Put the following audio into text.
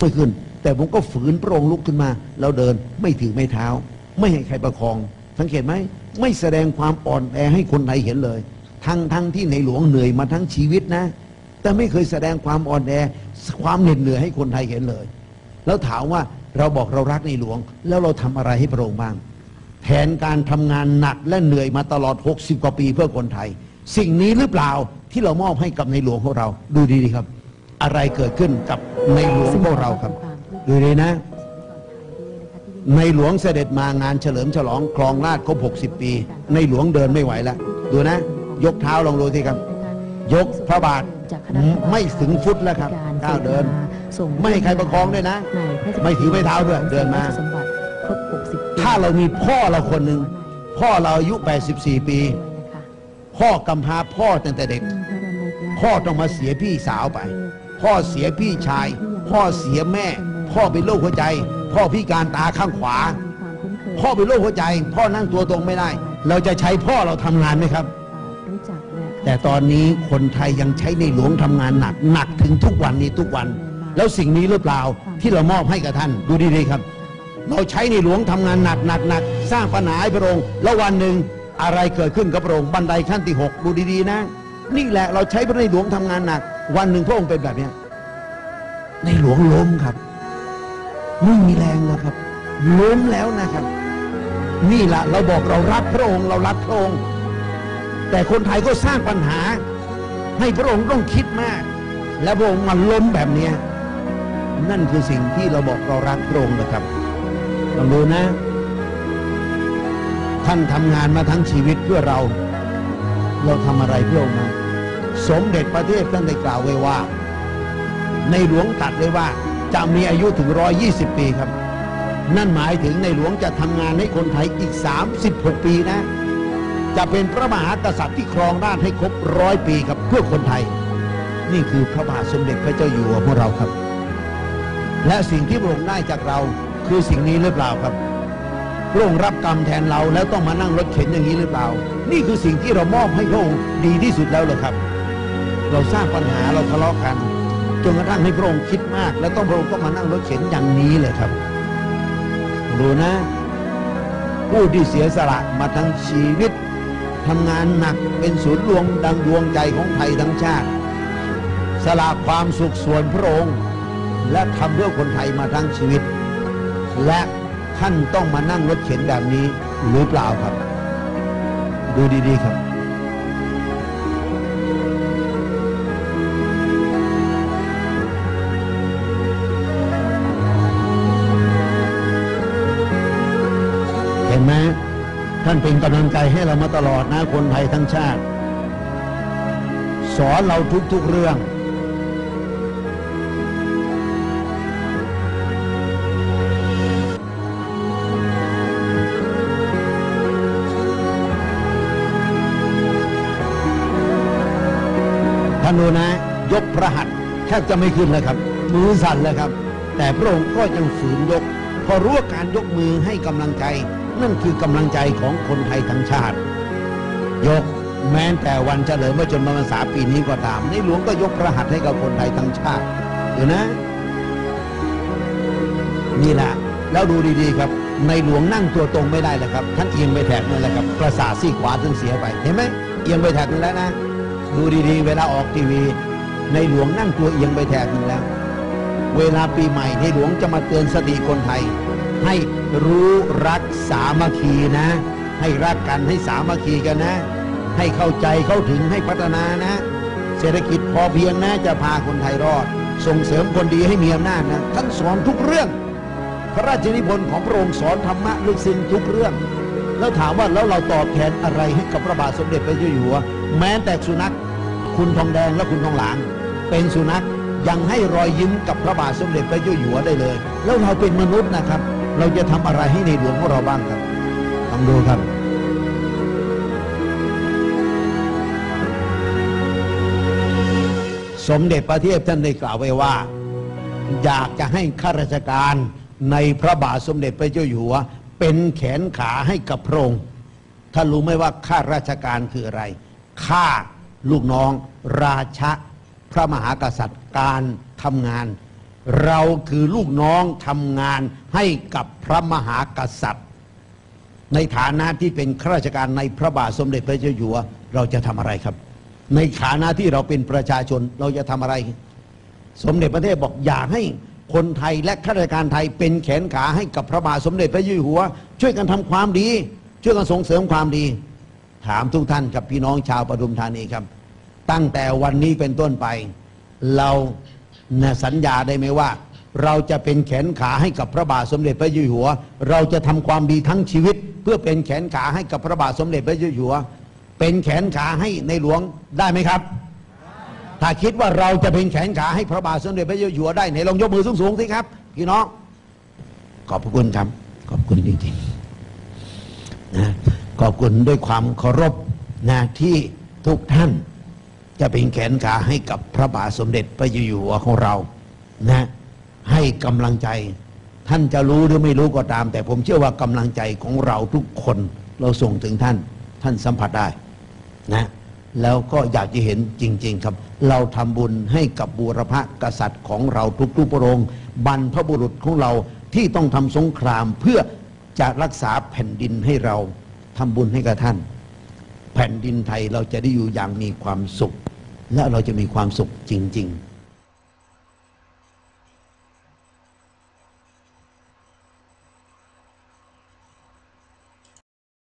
ไม่ขึ้น แต่ผมก็ฝืนพระองค์ลุกขึ้นมาแล้วเดินไม่ถือไม่เท้า ไม่ให้ใครประคอง สังเกตไหมไม่แสดงความอ่อนแอให้คนไทยเห็นเลย ทั้งทั้งที่ในหลวงเหนื่อยมาทั้งชีวิตนะ แต่ไม่เคยแสดงความอ่อนแอความเหน็ดเหนื่อยให้คนไทยเห็นเลย แล้วถามว่าเราบอกเรารักในหลวง แล้วเราทำอะไรให้พระองค์บ้างแทนการทำงานหนักและเหนื่อยมาตลอด 60 กว่าปีเพื่อคนไทย สิ่งนี้หรือเปล่าที่เรามอบให้กับในหลวงของเราดูดีๆครับ อะไรเกิดขึ้นกับในหลวงของเราครับดูดีนะ ในหลวงเสด็จมางานเฉลิมฉลองครองราชครบ 60 ปี ในหลวงเดินไม่ไหวแล้วดูนะ ยกเท้าลองดูสิครับ ยกพระบาทไม่ถึงฟุตแล้วครับก้าวเดิน ไม่ให้ใครประคองด้วยนะ ไม่ถือไม้เท้าด้วยเดินมา ถ้าเรามีพ่อเราคนหนึ่งพ่อเราอายุ 84 ปี พ่อกำพร้าพ่อตั้งแต่เด็ก พ่อต้องมาเสียพี่สาวไป พ่อเสียพี่ชาย พ่อเสียแม่ พ่อเป็นโรคหัวใจ พ่อพิการตาข้างขวา พ่อเป็นโรคหัวใจ พ่อนั่งตัวตรงไม่ได้ เราจะใช้พ่อเราทำงานไหมครับรู้จักและแต่ตอนนี้คนไทยยังใช้ในหลวงทำงานหนักหนักถึงทุกวันนี้ทุกวัน แล้วสิ่งนี้หรือเปล่าที่เรามอบให้กับท่านดูดีๆครับ เราใช้ในหลวงทำงานหนักหนักหนักสร้างปัญหาให้พระองค์แล้ววันหนึ่งอะไรเกิดขึ้นกับพระองค์บันไดขั้นที่หกดูดีๆนะ นี่แหละเราใช้พระในหลวงทำงานหนัก วันหนึ่งพระองค์เป็นแบบนี้ในหลวงล้มครับ ไม่มีแรงแล้วครับ ล้มแล้วนะครับ นี่แหละเราบอกเรารักพระองค์เรารักพระองค์ แต่คนไทยก็สร้างปัญหา ให้พระองค์ต้องคิดมาก และพระองค์มาล้มแบบนี้นั่นคือสิ่งที่เราบอกเรารักพระองค์นะครับลองดูนะ ท่านทำงานมาทั้งชีวิตเพื่อเรา เราทำอะไรเพื่อองค์ สมเด็จประเทศท่านได้กล่าวไว้ว่า ในหลวงตรัดเลยว่าจะมีอายุถึง 120 ปีครับ นั่นหมายถึงในหลวงจะทำงานให้คนไทยอีก 36 ปีนะ จะเป็นพระมหากษัตริย์ที่ครองราชให้ครบร้อยปีครับเพื่อคนไทย นี่คือพระบาทสมเด็จพระเจ้าอยู่หัวของเราครับ และสิ่งที่พระองค์ได้จากเราคือสิ่งนี้หรือเปล่าครับพระองค์รับกรรมแทนเราแล้วต้องมานั่งรถเข็นอย่างนี้หรือเปล่า นี่คือสิ่งที่เรามอบให้พระองค์ดีที่สุดแล้วเลยครับ เราสร้างปัญหาเราทะเลาะกันจนกระทั่งให้พระองค์คิดมาก แล้วต้องพระองค์ต้องมานั่งรถเข็นอย่างนี้เลยครับ ดูนะ ผู้ที่เสียสละมาทั้งชีวิตทำงานหนักเป็นศูนย์รวมดังดวงใจของไทยทั้งชาติ สละความสุขส่วนพระองค์ และทำเพื่อคนไทยมาทั้งชีวิต และท่านต้องมานั่งรถเข็นแบบนี้หรือเปล่าครับ ดูดีๆครับ ท่านเป็นกำลังใจให้เรามาตลอดนะคนไทยทั้งชาติ สอนเราทุกๆเรื่อง ท่านดูนะ ยกพระหัตถ์แทบจะไม่ขึ้นเลยครับ มือสั่นเลยครับ แต่พระองค์ก็ยังฝืนยก พอรู้ว่าการยกมือให้กำลังใจ นั่นคือกำลังใจของคนไทยทั้งชาติ ยกแม้แต่วันเฉลิมพระชนมพรรษาปีนี้ก็ตาม ในหลวงก็ยกพระหัตถ์ให้กับคนไทยทั้งชาติเดี๋ยวนะ นี่แหละแล้วดูดีๆครับ ในหลวงนั่งตัวตรงไม่ได้เลยครับ ท่านเอียงไปแถกนั่นแหละครับ ประสาทซีกขวาท่านเสียไปเห็นไหมเอียงไปแถกนั่นแล้วนะ ดูดีๆ เวลาออกทีวี ในหลวงนั่งตัวเอียงไปแถกนึงแล้ว เวลาปีใหม่ในหลวงจะมาเตือนสติคนไทย ให้รู้รักสามัคคีนะ ให้รักกันให้สามัคคีกันนะ ให้เข้าใจเข้าถึงให้พัฒนานะ เศรษฐกิจพอเพียงนะจะพาคนไทยรอด ส่งเสริมคนดีให้มีอำนาจนะท่านสอนทุกเรื่อง พระราชนิพนธ์ของพระองค์สอนธรรมะลึกซึ้งทุกเรื่อง แล้วถามว่าแล้วเราตอบแทนอะไรให้กับพระบาทสมเด็จพระเจ้าอยู่หัว แม้แต่สุนัขคุณทองแดงและคุณทองหลางเป็นสุนัขยังให้รอยยิ้มกับพระบาทสมเด็จพระเจ้าอยู่หัวได้เลย แล้วเราเป็นมนุษย์นะครับ เราจะทำอะไรให้ในหลวงของเราบ้างครับลองดูครับสมเด็จพระเทพท่านได้กล่าวไว้ว่า อยากจะให้ข้าราชการในพระบาทสมเด็จพระเจ้าอยู่หัว เป็นแขนขาให้กับพระองค์ท่านรู้ไหมว่าข้าราชการคืออะไรข้าลูกน้อง ราชะ พระมหากษัตริย์การทำงาน เราคือลูกน้องทำงานให้กับพระมหากษัตริย์ ในฐานะที่เป็นข้าราชการในพระบาทสมเด็จพระเจ้าอยู่หัวเราจะทำอะไรครับ ในฐานะที่เราเป็นประชาชนเราจะทำอะไร สมเด็จพระเทพบอกอยากให้คนไทยและข้าราชการไทยเป็นแขนขาให้กับพระบาทสมเด็จพระเจ้าอยู่หัว ช่วยกันทำความดี ช่วยกันส่งเสริมความดี ถามทุกท่านกับพี่น้องชาวปทุมธานีครับ ตั้งแต่วันนี้เป็นต้นไป เรา นะสัญญาได้ไหมว่า เราจะเป็นแขนขาให้กับพระบาทสมเด็จพระเจ้าอยู่หัว เราจะทำความดีทั้งชีวิต เพื่อเป็นแขนขาให้กับพระบาทสมเด็จพระเจ้าอยู่หัว เป็นแขนขาให้ในหลวงได้ไหมครับ ถ้าคิดว่าเราจะเป็นแขนขาให้พระบาทสมเด็จพระเจ้าอยู่หัวได้ไหนลองยกมือสูงๆสิครับพี่น้องขอบคุณครับ ขอบคุณจริงๆนะขอบคุณด้วยความเคารพนะที่ทุกท่าน จะเป็นแขนขาให้กับพระบาทสมเด็จพระเจ้าอยู่หัวของเรานะให้กำลังใจท่านจะรู้หรือไม่รู้ก็ตาม แต่ผมเชื่อว่ากำลังใจของเราทุกคนเราส่งถึงท่าน ท่านสัมผัสได้นะแล้วก็อยากจะเห็นจริง ๆ ครับ เราทำบุญให้กับบูรพกษัตริย์ของเราทุกๆพระองค์บรรพบุรุษของเราที่ต้องทำสงครามเพื่อจะรักษาแผ่นดินให้เราทำบุญให้กับท่าน แผ่นดินไทยเราจะได้อยู่อย่างมีความสุข และเราจะมีความสุขจริง ๆ